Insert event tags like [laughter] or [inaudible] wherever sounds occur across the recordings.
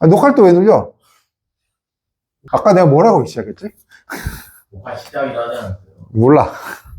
아, 녹화를 또 왜 눌려? 아까 내가 뭐라고 시작했지? 뭐가 시작이 나지 않았어요. 몰라.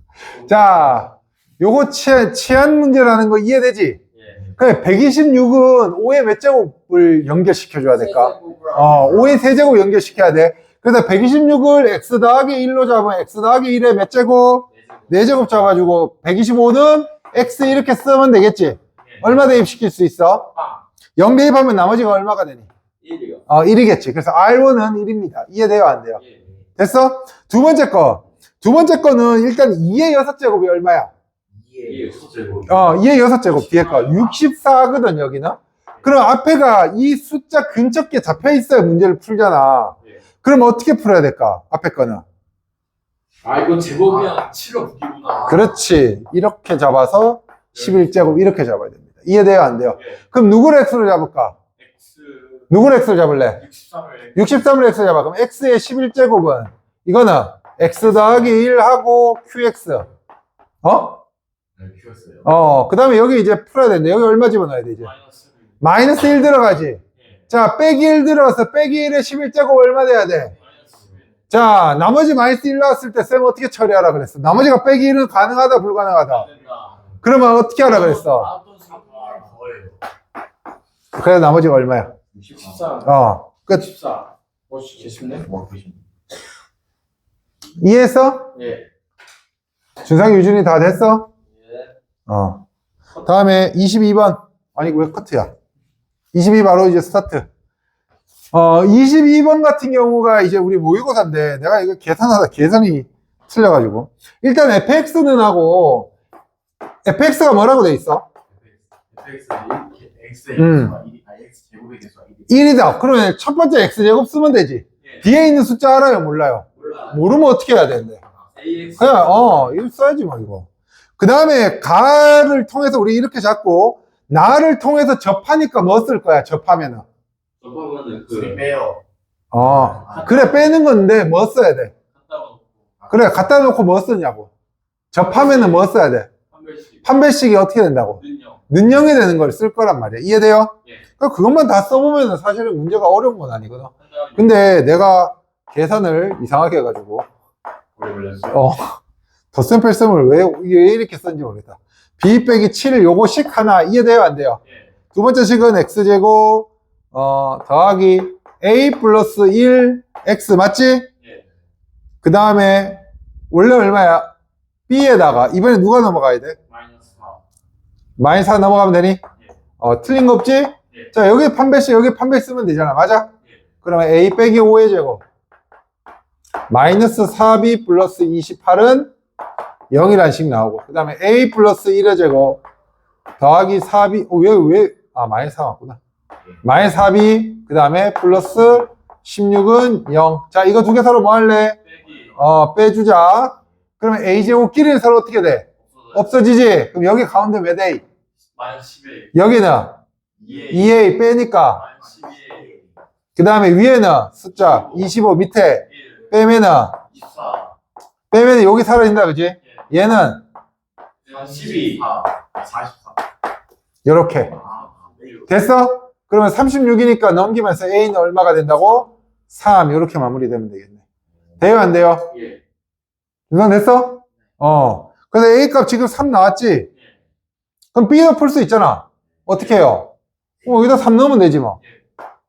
[laughs] 자, 요거 치안, 치안 문제라는 거 이해되지? 예. 그래, 126은 5의 몇 제곱을 연결시켜줘야 될까? 어, 5의 세제곱 연결시켜야 돼. 그래서 126을 x 더하기 1로 잡으면 x 더하기 1의 몇 제곱? 4제곱 잡아주고 125는 x 이렇게 쓰면 되겠지? 얼마 대입시킬 수 있어? 아, 0 대입하면 나머지가 얼마가 되니? 1이요. 어, 1이겠지. 그래서 R1은 1입니다. 이해돼요? 안 돼요? 예. 됐어? 두 번째 거. 두 번째 거는 일단 2의 6제곱이 얼마야? 2의 수제곱. 어, 2의 6제곱 뒤에 거. 64거든, 여기는. 그럼 앞에가 이 숫자 근접게 잡혀 있어야 문제를 풀잖아. 예. 그럼 어떻게 풀어야 될까? 앞에 거는. 아, 이거 제곱이랑 7로 묶이구나. 그렇지. 이렇게 잡아서 11제곱 이렇게 잡아야 됩니다. 이해돼요? 안 돼요? 예. 그럼 누구를 X로 잡을까? X 누구를 X로 잡을래? 63을 63을 X로 잡아. 그럼 X의 11제곱은 이거는 X 더하기 1하고 QX. 어? 키웠어요. 어, 그 다음에 여기 이제 풀어야 되는데, 여기 얼마 집어넣어야 되지? 마이너스 마이너스 1 들어가지? 예. 자, 빼기 1 들어가서 빼기 1의 11제곱 얼마 돼야 돼? 마이너스 1. 자, 나머지 마이너스 1 나왔을 때 쌤 어떻게 처리하라 그랬어? 나머지가 빼기 1은 가능하다, 불가능하다? 그러면 어떻게 하라 그랬어? 아웃돈 수가 더해요. 그래, 나머지가 얼마야? 63. 어, 끝. 64. 어, 계십네? 뭐, 계십네. 이해했어? 예. 준상이, 유준이 다 됐어? 예. 어. 다음에 22번. 아니, 왜 커트야? 22 바로 이제 스타트. 어, 22번 같은 경우가 이제 우리 모의고사인데, 내가 이거 계산하다 계산이 틀려가지고. 일단 fx는 하고, fx가 뭐라고 돼 있어? 음. 개수가 1이, 아, x 제곱의 개수가 1이. 1이다. 그러면 첫 번째 x제곱 쓰면 되지. 예. 뒤에 있는 숫자 알아요? 몰라요? 몰라. 모르면 어떻게 해야 되는데? ax. 그냥, 어, 이거 써야지 뭐, 이거. 그 다음에 가를 통해서 우리 이렇게 잡고, 나를 통해서 접하니까 뭐 쓸 거야, 접하면은. 접하면은 그. 빼요. 어, 그래, 빼는 건데, 뭐 써야 돼? 갖다 놓고. 그래, 갖다 놓고 뭐 쓰냐고. 접하면은 뭐 써야 돼? 판별식이 어떻게 된다고? 는영이 되는 걸 쓸 거란 말이야. 이해돼요? 예. 그러니까 그것만 다 써보면 사실은 문제가 어려운 건 아니거든. 근데 내가 계산을 이상하게 해가지고. 어, [laughs] 덧셈 뺄셈을 왜, 왜 이렇게 썼는지 모르겠다. b 빼기 7 요거 식 하나 이해돼요? 안 돼요? 예. 두 번째 식은 x제곱, 어, 더하기 a 플러스 1 x 맞지? 예. 그 다음에 원래 얼마야? b에다가 이번에 누가 넘어가야 돼? 마이너스 4. 마이너스 4 넘어가면 되니? 어, 틀린 거 없지? 예. 자, 여기 판별식, 여기 판별 쓰면 되잖아. 맞아? 예. 그러면 a 빼기 5의 제곱. 마이너스 4b 플러스 28은 0이라는 식 나오고. 그 다음에 a 플러스 1의 제곱. 더하기 4b, 어, 왜, 왜, 아, 마이너스 4 맞구나. 마이너스 4b, 그 다음에 플러스 16은 0. 자, 이거 두 개 서로 뭐 할래? 빼기. 어, 빼주자. 그러면 a 제곱끼리 서로 어떻게 돼? 없어지지? 그럼 여기 가운데 몇 a? 마이너스 11. 여기는 2A. 2a 빼니까. 마이너스 12A. 그 다음에 위에는 숫자 25 밑에 1. 빼면은 24. 빼면은 여기 사라진다 그지? 예. 얘는 12. 44. 이렇게 아, 됐어? 그러면 36이니까 넘기면서 a는 얼마가 된다고? 3 이렇게 마무리되면 되겠네 돼요 안 돼요? 예. 이건 됐어? 어 그래서 a 값 지금 3 나왔지? 예. 그럼 b도 풀 수 있잖아 어떻게 해요? 어, 여기다 3 넣으면 되지 뭐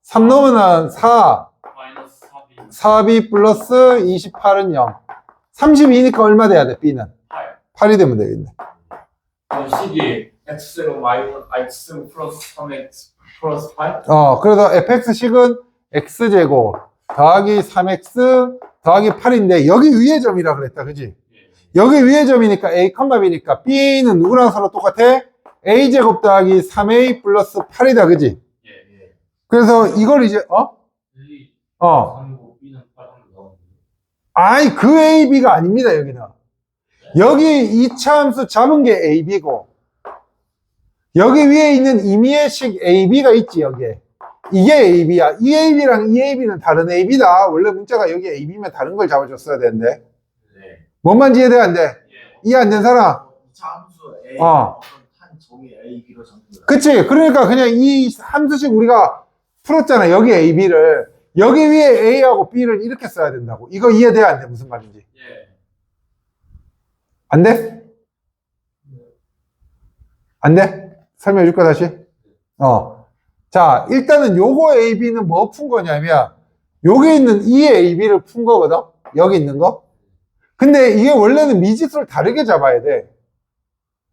3 넣으면 4 마이너스 4B. 4b 플러스 28은 0 32니까 얼마 돼야 돼 b는? 8. 8이 되면 되겠네 식이 x제곱 마이너스 x제곱 플러스 3x 플러스 8? 어, 그래서 fx식은 x제곱 더하기 3x 더하기 8인데 여기 위의 점이라 그랬다. 그지? 예. 여기 위의 점이니까 a, b니까 b는 누구랑 서로 똑같아? A제곱 더하기 3a 플러스 8이다. 그지? 예. 예. 그래서 이걸 이제 어? 1, 어. 3, 5, B는 8 하면 나오는데. 아이 그 a, b가 아닙니다. 여기는. 여기 2차 함수 잡은 게 a, b고 여기 위에 있는 임의의식 a, b가 있지 여기에. 이게 AB야. 이 AB랑 이 AB는 다른 AB다. 원래 문자가 여기 AB면 다른 걸 잡아줬어야 되는데. 네. 뭔만 이해돼? 안 돼? 예. 이해 안 된 사람? 이차 함수 A 어. 그치? 그러니까 그냥 이 함수식 우리가 풀었잖아. 여기 A, B를. 여기 위에 A하고 B를 이렇게 써야 된다고. 이거 이해돼야 안 돼? 무슨 말인지. 예. 안 돼? 안 돼? 설명해 줄까, 다시? 어. 자, 일단은 요거 A, B는 뭐 푼 거냐면, 여기 있는 이 A, B를 푼 거거든? 여기 있는 거? 근데 이게 원래는 미지수를 다르게 잡아야 돼.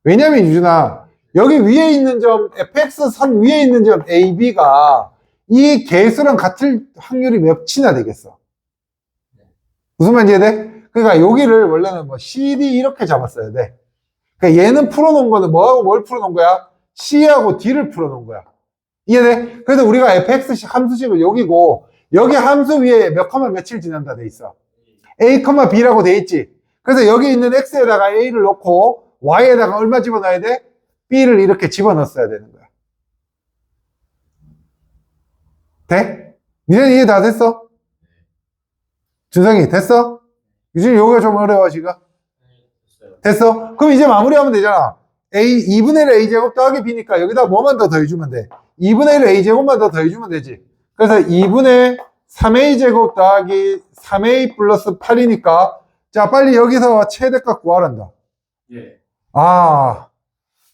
왜냐면 유준아, 여기 위에 있는 점, fx 선 위에 있는 점 A, B가 이 개수랑 같을 확률이 몇이나 되겠어? 무슨 말인지 이해돼? 그러니까 여기를 원래는 뭐 CD 이렇게 잡았어야 돼. 그러니까 얘는 풀어놓은 거는 뭐하고 뭘 풀어놓은 거야? C하고 D를 풀어놓은 거야. 이해돼? 그래서 우리가 fx 함수식을 여기고 여기 함수 위에 몇 컴마 며칠 지난다 돼 있어. A, B라고 돼 있지. 그래서 여기 있는 X에다가 A를 넣고 Y에다가 얼마 집어넣어야 돼? B를 이렇게 집어넣었어야 되는 거야. 돼? 니네 이해 다 됐어? 준성이 됐어? 유진이 요거 좀 어려워 지금? 됐어? 그럼 이제 마무리하면 되잖아. A, 2분의 1 A제곱 더하기 B니까 여기다 뭐만 더 더해주면 돼? 2분의 1 A제곱만 더 더해주면 되지. 그래서 2분의 3A제곱 더하기 3A 플러스 8이니까 자 빨리 여기서 최대값 구하란다. 예. 아,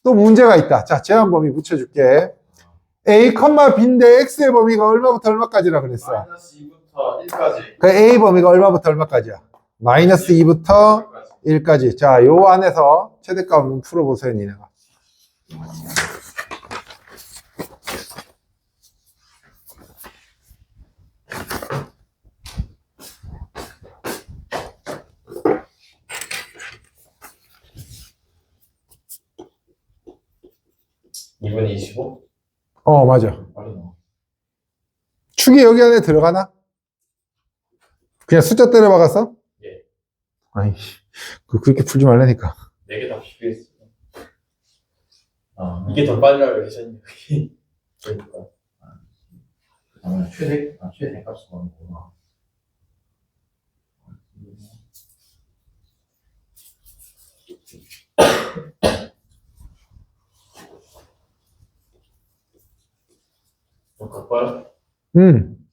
또 문제가 있다. 자, 제한 범위 붙여줄게. A, B인데 X의 범위가 얼마부터 얼마까지라 그랬어? 마이너스 2부터 1까지. 그 A 범위가 얼마부터 얼마까지야? 마이너스 2부터 1까지. 자, 요 안에서 최대값 풀어보세요, 니네가. 이분이 25? 어, 맞아. 축이 여기 안에 들어가나? 그냥 숫자 때려 박았어? 예. 아이, 그, 그렇게 풀지 말라니까. 4개 다 비교했어. 아, 이게 더 나올 계산이 [laughs] 그러니까. 아, 최대, 아, 최대 값을 거는구나. 좀 가까요? 음.